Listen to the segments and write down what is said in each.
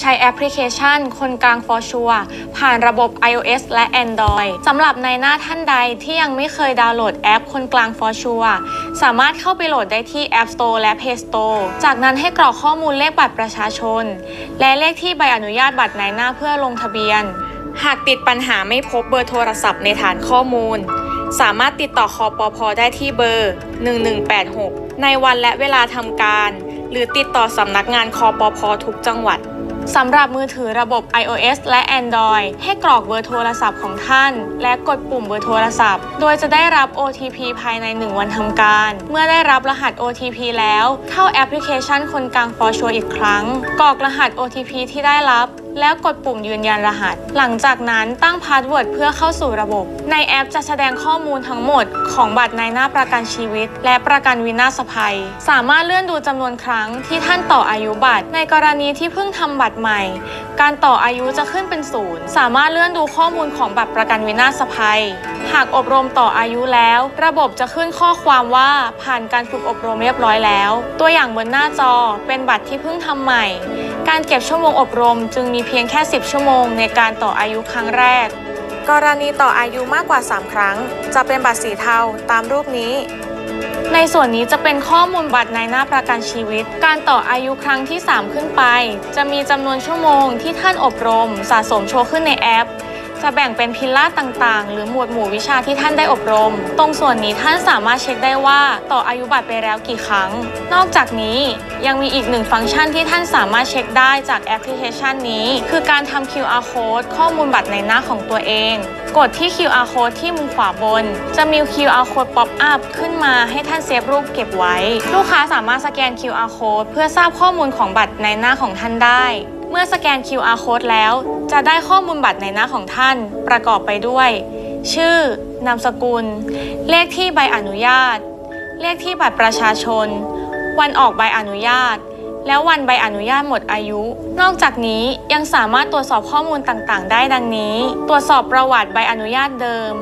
ใช้แอปพลิเคชัน คนกลาง For Sure ผ่านระบบ iOS และ Android สำหรับในหน้าท่านใดที่ยังไม่เคยดาวน์โหลดแอปคนกลาง For Sure สามารถเข้าไปโหลดได้ที่ App Store และ Play Store จากนั้นให้กรอกข้อมูลเลขบัตรประชาชน และเลขที่ใบอนุญาตบัตรในหน้าเพื่อลงทะเบียน หากติดปัญหาไม่พบเบอร์โทรศัพท์ในฐานข้อมูล สามารถติดต่อคอปพได้ที่เบอร์ 1186 ในวันและเวลาทำการ หรือติดต่อสำนักงานคอปพทุกจังหวัด สำหรับมือถือระบบ iOS และ Android ให้กรอกเบอร์โทรศัพท์ของท่าน และกดปุ่มเบอร์โทรศัพท์ โดยจะได้รับ OTP ภายใน 1 วันทำการ เมื่อได้รับรหัส OTP แล้ว เข้าแอปพลิเคชันคนกลาง For Sure อีกครั้ง กรอกรหัส OTP ที่ได้รับ แล้วกดปุ่มยืนยันรหัส หลังจากนั้นตั้งพาสเวิร์ดเพื่อเข้าสู่ระบบ ในแอปจะแสดงข้อมูลทั้งหมด ของบัตรในหน้าประกันชีวิต และประกันวินาศภัย สามารถเลื่อนดูจำนวนครั้งที่ท่านต่ออายุบัตร ในกรณีที่เพิ่งทำบัตรใหม่ การต่ออายุจะขึ้นเป็นศูนย์สามารถเลื่อนดูข้อมูลของบัตรประกันวินาศภัย หากอบรมต่ออายุแล้ว ระบบจะขึ้นข้อความว่าผ่านการฝึกอบรมเรียบร้อยแล้ว ตัวอย่างบนหน้าจอเป็นบัตรที่เพิ่งทำใหม่ การเก็บชั่วโมงอบรมจึงมีเพียงแค่ 10 ชั่วโมงในการต่ออายุครั้งแรก กรณีต่ออายุมากกว่า 3 ครั้ง จะเป็นบัตรสีเทาตามรูปนี้ ในส่วนนี้จะเป็นข้อมูลบัตรในหน้าประกันชีวิต การต่ออายุครั้งที่ 3 ขึ้นไป จะมีจำนวนชั่วโมงที่ท่านอบรม สะสมโชว์ขึ้นในแอป จะแบ่งเป็นพิลล่าต่างๆ หรือหมวดหมู่วิชาที่ท่านได้อบรม ตรงส่วนนี้ท่านสามารถเช็คได้ว่าต่ออายุบัตรไปแล้วกี่ครั้ง นอกจากนี้ยังมีอีกหนึ่งฟังก์ชันที่ท่านสามารถเช็คได้จากแอปพลิเคชันนี้ คือการทำ QR code ข้อมูลบัตรในหน้าของตัวเอง กดที่ QR code ที่มุมขวาบน จะมี QR code pop up ขึ้นมาให้ท่านเซฟรูปเก็บไว้ ลูกค้าสามารถสแกน QR code เพื่อทราบข้อมูลของบัตรในหน้าของท่านได้ เมื่อสแกน QR code แล้ว จะได้ข้อมูลบัตรในหน้าของท่านประกอบไปด้วย ชื่อ นามสกุล เลขที่ใบอนุญาต เลขที่บัตรประชาชน วันออกใบอนุญาต แล้ววันใบอนุญาตหมดอายุ นอกจากนี้ยังสามารถตรวจสอบข้อมูลต่างๆ ได้ดังนี้ ตรวจสอบประวัติใบอนุญาตเดิม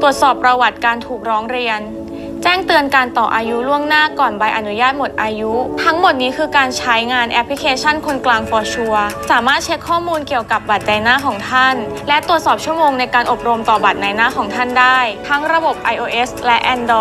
ตรวจสอบประวัติการถูกร้องเรียน แจ้งเตือนการต่ออายุล่วงหน้าก่อนใบอนุญาตหมดอายุ ทั้งหมดนี้คือการใช้งานแอปพลิเคชันคนกลางฟอร์ชัวสามารถเช็คข้อมูลเกี่ยวกับบัตรในหน้าของท่าน และตรวจสอบชั่วโมงในการอบรมต่อบัตรในหน้าของท่านได้ ทั้งระบบ iOS และ Android